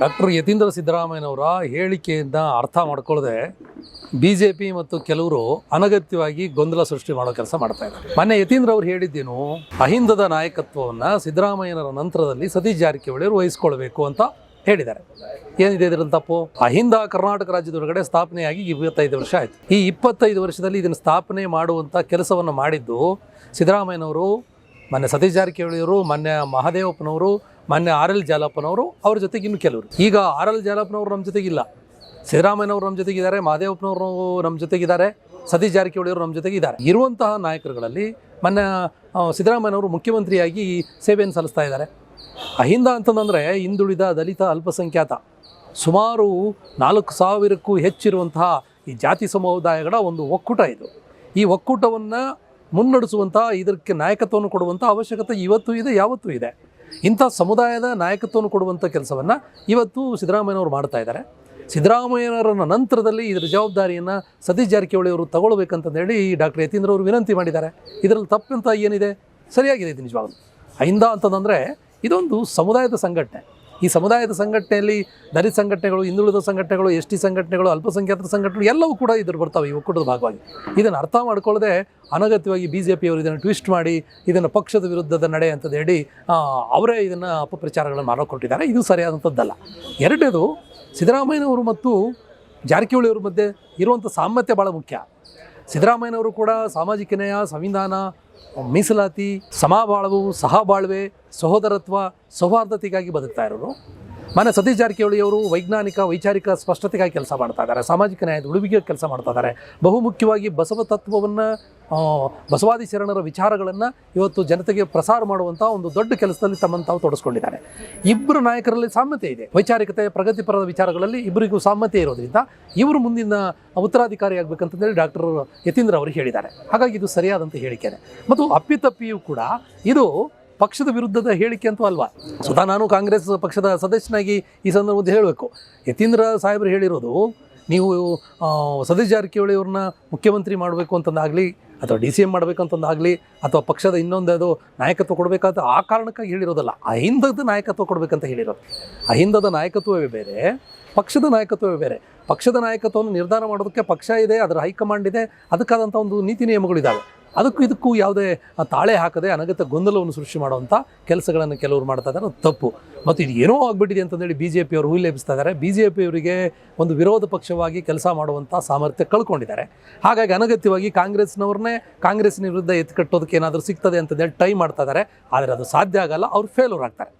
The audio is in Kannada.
ಡಾಕ್ಟರ್ ಯತೀಂದ್ರ ಸಿದ್ದರಾಮಯ್ಯನವರ ಹೇಳಿಕೆಯಿಂದ ಅರ್ಥ ಮಾಡ್ಕೊಳ್ಳದೆ ಬಿ ಜೆ ಪಿ ಮತ್ತು ಕೆಲವರು ಅನಗತ್ಯವಾಗಿ ಗೊಂದಲ ಸೃಷ್ಟಿ ಮಾಡೋ ಕೆಲಸ ಮಾಡ್ತಾ ಇದ್ದಾರೆ. ಮೊನ್ನೆ ಯತೀಂದ್ರ ಅವರು ಹೇಳಿದ್ದೇನು, ಅಹಿಂದದ ನಾಯಕತ್ವವನ್ನು ಸಿದ್ದರಾಮಯ್ಯನವರ ನಂತರದಲ್ಲಿ ಸತೀಶ್ ಜಾರಕಿಹೊಳಿ ಅವರು ವಹಿಸ್ಕೊಳ್ಬೇಕು ಅಂತ ಹೇಳಿದ್ದಾರೆ. ಏನಿದೆ ಇದರಲ್ಲಿ ತಪ್ಪು? ಅಹಿಂದ ಕರ್ನಾಟಕ ರಾಜ್ಯದೊಳಗಡೆ ಸ್ಥಾಪನೆಯಾಗಿ ಇಪ್ಪತ್ತೈದು ವರ್ಷ ಆಯಿತು. ಈ ಇಪ್ಪತ್ತೈದು ವರ್ಷದಲ್ಲಿ ಇದನ್ನು ಸ್ಥಾಪನೆ ಮಾಡುವಂಥ ಕೆಲಸವನ್ನು ಮಾಡಿದ್ದು ಸಿದ್ದರಾಮಯ್ಯನವರು, ಮೊನ್ನೆ ಸತೀಶ್ ಜಾರಕಿಹೊಳಿಯವರು, ಮೊನ್ನೆ ಮಹದೇವಪ್ಪನವರು ಮೊನ್ನೆ ಆರ್ ಎಲ್ ಜಾಲಪ್ಪನವರು ಅವ್ರ ಜೊತೆಗೆ ಇನ್ನು ಕೆಲವರು. ಈಗ ಆರ್ ಎಲ್ ಜಾಲಪ್ಪನವರು ನಮ್ಮ ಜೊತೆಗಿಲ್ಲ. ಸಿದ್ದರಾಮಯ್ಯನವರು ನಮ್ಮ ಜೊತೆಗಿದ್ದಾರೆ ಮಹದೇವಪ್ಪನವರು ನಮ್ಮ ಜೊತೆಗಿದ್ದಾರೆ, ಸತೀಶ್ ಜಾರಕಿಹೊಳಿಯವರು ನಮ್ಮ ಜೊತೆಗೆ ಇದ್ದಾರೆ ಇರುವಂತಹ ನಾಯಕರುಗಳಲ್ಲಿ ಮೊನ್ನೆ ಸಿದ್ದರಾಮಯ್ಯನವರು ಮುಖ್ಯಮಂತ್ರಿಯಾಗಿ ಸೇವೆಯನ್ನು ಸಲ್ಲಿಸ್ತಾ ಇದ್ದಾರೆ. ಅಹಿಂದ ಅಂತಂದರೆ ಹಿಂದುಳಿದ ದಲಿತ ಅಲ್ಪಸಂಖ್ಯಾತ. ಸುಮಾರು ನಾಲ್ಕು ಸಾವಿರಕ್ಕೂ ಹೆಚ್ಚಿರುವಂತಹ ಈ ಜಾತಿ ಸಮುದಾಯಗಳ ಒಂದು ಒಕ್ಕೂಟ ಇದು. ಈ ಒಕ್ಕೂಟವನ್ನು ಮುನ್ನಡೆಸುವಂಥ ಇದಕ್ಕೆ ನಾಯಕತ್ವವನ್ನು ಕೊಡುವಂಥ ಅವಶ್ಯಕತೆ ಇವತ್ತು ಇದೆ, ಯಾವತ್ತೂ ಇದೆ. ಇಂಥ ಸಮುದಾಯದ ನಾಯಕತ್ವವನ್ನು ಕೊಡುವಂಥ ಕೆಲಸವನ್ನು ಇವತ್ತು ಸಿದ್ದರಾಮಯ್ಯನವರು ಮಾಡ್ತಾ ಇದ್ದಾರೆ. ಸಿದ್ದರಾಮಯ್ಯನವರ ನಂತರದಲ್ಲಿ ಇದರ ಜವಾಬ್ದಾರಿಯನ್ನು ಸತೀಶ್ ಜಾರಕಿಹೊಳಿ ಅವರು ಈ ಡಾಕ್ಟರ್ ಯತೀಂದ್ರ ಅವರು ವಿನಂತಿ ಮಾಡಿದ್ದಾರೆ. ಇದರಲ್ಲಿ ತಪ್ಪಂತ ಏನಿದೆ? ಸರಿಯಾಗಿದೆ ಇದು ನಿಜವಾಗ್ಲೂ. ಅಹಿಂದ ಅಂತಂದರೆ ಇದೊಂದು ಸಮುದಾಯದ ಸಂಘಟನೆ. ಈ ಸಮುದಾಯದ ಸಂಘಟನೆಯಲ್ಲಿ ದಲಿತ ಸಂಘಟನೆಗಳು, ಹಿಂದುಳಿದ ಸಂಘಟನೆಗಳು, ಎಸ್ ಟಿ ಸಂಘಟನೆಗಳು, ಅಲ್ಪಸಂಖ್ಯಾತರ ಸಂಘಟನೆಗಳು ಎಲ್ಲವೂ ಕೂಡ ಇದ್ರ ಬರ್ತಾವೆ, ಈ ಒಕ್ಕೂಟದ ಭಾಗವಾಗಿ. ಇದನ್ನು ಅರ್ಥ ಮಾಡ್ಕೊಳ್ಳದೆ ಅನಗತ್ಯವಾಗಿ ಬಿ ಜೆ ಪಿಯವರು ಇದನ್ನು ಟ್ವಿಸ್ಟ್ ಮಾಡಿ ಇದನ್ನು ಪಕ್ಷದ ವಿರುದ್ಧದ ನಡೆ ಅಂತ ಹೇಳಿ ಅವರೇ ಇದನ್ನು ಅಪಪ್ರಚಾರಗಳನ್ನು ಮಾಡಿಕೊಟ್ಟಿದ್ದಾರೆ. ಇದು ಸರಿಯಾದಂಥದ್ದಲ್ಲ. ಎರಡನೇದು, ಸಿದ್ದರಾಮಯ್ಯನವರು ಮತ್ತು ಜಾರಕಿಹೊಳಿಯವ್ರ ಮಧ್ಯೆ ಇರುವಂಥ ಸಾಮ್ಯತೆ ಭಾಳ ಮುಖ್ಯ. ಸಿದ್ದರಾಮಯ್ಯನವರು ಕೂಡ ಸಾಮಾಜಿಕ ನ್ಯಾಯ, ಸಂವಿಧಾನ ಮೀಸಲಾತಿ ಸಮಬಾಳ್ವು ಸಹಬಾಳ್ವೆ ಸಹೋದರತ್ವ ಸೌಹಾರ್ದತೆಗಾಗಿ ಬದುಕ್ತಾ ಇರೋರು. ಮನೆ ಸತೀಶ್ ಜಾರಕಿಹೊಳಿಯವರು ವೈಜ್ಞಾನಿಕ, ವೈಚಾರಿಕ ಸ್ಪಷ್ಟತೆಗಾಗಿ ಕೆಲಸ ಮಾಡ್ತಾ ಇದ್ದಾರೆ. ಸಾಮಾಜಿಕ ನ್ಯಾಯದ ಉಳಿವಿಗೆ ಕೆಲಸ ಮಾಡ್ತಾ ಇದ್ದಾರೆ. ಬಹುಮುಖ್ಯವಾಗಿ ಬಸವ ತತ್ವವನ್ನು ಬಸವಾದಿ ಶರಣರ ವಿಚಾರಗಳನ್ನು ಇವತ್ತು ಜನತೆಗೆ ಪ್ರಸಾರ ಮಾಡುವಂಥ ಒಂದು ದೊಡ್ಡ ಕೆಲಸದಲ್ಲಿ ತಮ್ಮನ್ನು ತಾವು ತೊಡಸ್ಕೊಂಡಿದ್ದಾರೆ. ಇಬ್ಬರು ನಾಯಕರಲ್ಲಿ ಸಾಮ್ಯತೆ ಇದೆ. ವೈಚಾರಿಕತೆ ಪ್ರಗತಿಪರದ ವಿಚಾರಗಳಲ್ಲಿ ಇಬ್ಬರಿಗೂ ಸಾಮ್ಯತೆ ಇರೋದ್ರಿಂದ ಇವರು ಮುಂದಿನ ಉತ್ತರಾಧಿಕಾರಿ ಆಗಬೇಕಂತಂದೇಳಿ ಡಾಕ್ಟರ್ ಯತೀಂದ್ರ ಅವರು ಹೇಳಿದ್ದಾರೆ. ಹಾಗಾಗಿ ಇದು ಸರಿಯಾದಂಥ ಹೇಳಿಕೆನೆ. ಮತ್ತು ಅಪ್ಪಿತಪ್ಪಿಯೂ ಕೂಡ ಇದು ಪಕ್ಷದ ವಿರುದ್ಧದ ಹೇಳಿಕೆ ಅಂತೂ ಅಲ್ವಾ? ಸ್ವತಃ ನಾನು ಕಾಂಗ್ರೆಸ್ ಪಕ್ಷದ ಸದಸ್ಯನಾಗಿ ಈ ಸಂದರ್ಭದಲ್ಲಿ ಹೇಳಬೇಕು. ಯತೀಂದ್ರ ಸಾಹೇಬರು ಹೇಳಿರೋದು, ನೀವು ಸತೀಶ್ ಜಾರಕಿಹೊಳಿ ಅವ್ರನ್ನ ಮುಖ್ಯಮಂತ್ರಿ ಮಾಡಬೇಕು ಅಂತಂದಾಗಲಿ, ಅಥವಾ ಡಿ ಸಿ ಎಂ ಮಾಡಬೇಕು ಅಂತಂದಾಗಲಿ, ಅಥವಾ ಪಕ್ಷದ ಇನ್ನೊಂದು ನಾಯಕತ್ವ ಕೊಡಬೇಕಾದ ಆ ಕಾರಣಕ್ಕಾಗಿ ಹೇಳಿರೋದಲ್ಲ. ಅಹಿಂದದ ನಾಯಕತ್ವ ಕೊಡಬೇಕಂತ ಹೇಳಿರೋದು. ಅಹಿಂದದ ನಾಯಕತ್ವವೇ ಬೇರೆ, ಪಕ್ಷದ ನಾಯಕತ್ವವೇ ಬೇರೆ. ಪಕ್ಷದ ನಾಯಕತ್ವವನ್ನು ನಿರ್ಧಾರ ಮಾಡೋದಕ್ಕೆ ಪಕ್ಷ ಇದೆ ಅದರ ಹೈಕಮಾಂಡ್ ಇದೆ ಅದಕ್ಕಾದಂಥ ಒಂದು ನೀತಿ ನಿಯಮಗಳಿದ್ದಾವೆ. ಅದಕ್ಕೂ ಇದಕ್ಕೂ ಯಾವುದೇ ತಾಳೆ ಹಾಕದೆ ಅನಗತ್ಯ ಗೊಂದಲವನ್ನು ಸೃಷ್ಟಿ ಮಾಡುವಂಥ ಕೆಲಸಗಳನ್ನು ಕೆಲವರು ಮಾಡ್ತಾ ಇದ್ದಾರೆ. ಅದು ತಪ್ಪು. ಮತ್ತು ಇದು ಏನೋ ಆಗಿಬಿಟ್ಟಿದೆ ಅಂತಂದೇಳಿ ಬಿ ಜೆ ಪಿಯವರು ಉಲ್ಲೇಖಿಸ್ತಾ ಇದ್ದಾರೆ. ಬಿ ಜೆ ಪಿಯವರಿಗೆ ಒಂದು ವಿರೋಧ ಪಕ್ಷವಾಗಿ ಕೆಲಸ ಮಾಡುವಂಥ ಸಾಮರ್ಥ್ಯ ಕಳ್ಕೊಂಡಿದ್ದಾರೆ. ಹಾಗಾಗಿ ಅನಗತ್ಯವಾಗಿ ಕಾಂಗ್ರೆಸ್ನವ್ರನ್ನೇ ಕಾಂಗ್ರೆಸ್ನ ವಿರುದ್ಧ ಎತ್ತಿಕಟ್ಟೋದಕ್ಕೆ ಏನಾದರೂ ಸಿಗ್ತದೆ ಅಂತಂದೇಳಿ ಟ್ರೈ ಮಾಡ್ತಾ ಇದ್ದಾರೆ. ಆದರೆ ಅದು ಸಾಧ್ಯ ಆಗಲ್ಲ. ಅವ್ರು ಫೇಲ್ಯೂರ್ ಆಗ್ತಾರೆ.